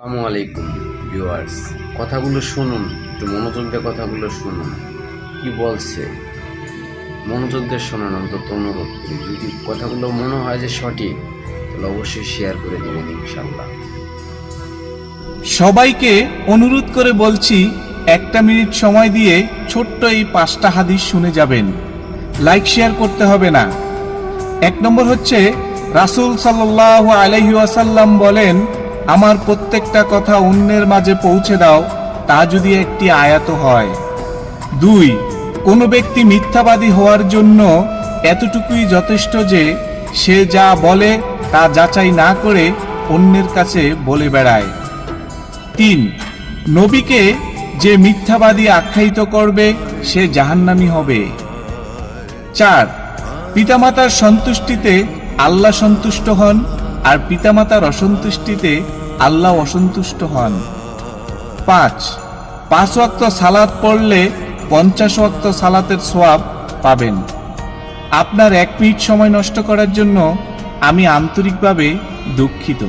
আসসালামু আলাইকুম ভিউয়ার্স। কথাগুলো শুনুন, একটু মনোযোগ দিয়ে কথাগুলো শুনুন। কি বলছে? মনোযোগ দিয়ে শোনান অন্তত অনুরোধ করি। যদি কথাগুলো মনে হয় যে সঠিক, তাহলে অবশ্যই শেয়ার করে দেবেন ইনশাল্লাহ সবাইকে অনুরোধ করে বলছি, একটা মিনিট সময় দিয়ে ছোট্ট এই পাঁচটা হাদিস শুনে যাবেন। লাইক শেয়ার করতে হবে না। এক নম্বর হচ্ছে, রাসূল সাল্লাহ আলহি ওয়াসাল্লাম বলেন আমার প্রত্যেকটা কথা অন্যের মাঝে পৌঁছে দাও, তা যদি একটি আয়াত হয়। দুই, কোনো ব্যক্তি মিথ্যাবাদী হওয়ার জন্য এতটুকুই যথেষ্ট যে সে যা বলে তা যাচাই না করে অন্যের কাছে বলে বেড়ায়। তিন, নবীকে যে মিথ্যাবাদী আখ্যায়িত করবে, সে জাহান্নামি হবে। চার, পিতামাতার সন্তুষ্টিতে আল্লাহ সন্তুষ্ট হন আর পিতামাতার অসন্তুষ্টিতে আল্লাহ অসন্তুষ্ট হন। পাঁচ পাঁচ ওয়াক্ত সালাদ পড়লে পঞ্চাশ ওয়াক্ত সালাতের সোয়াব পাবেন। আপনার এক মিনিট সময় নষ্ট করার জন্য আমি আন্তরিকভাবে দুঃখিত।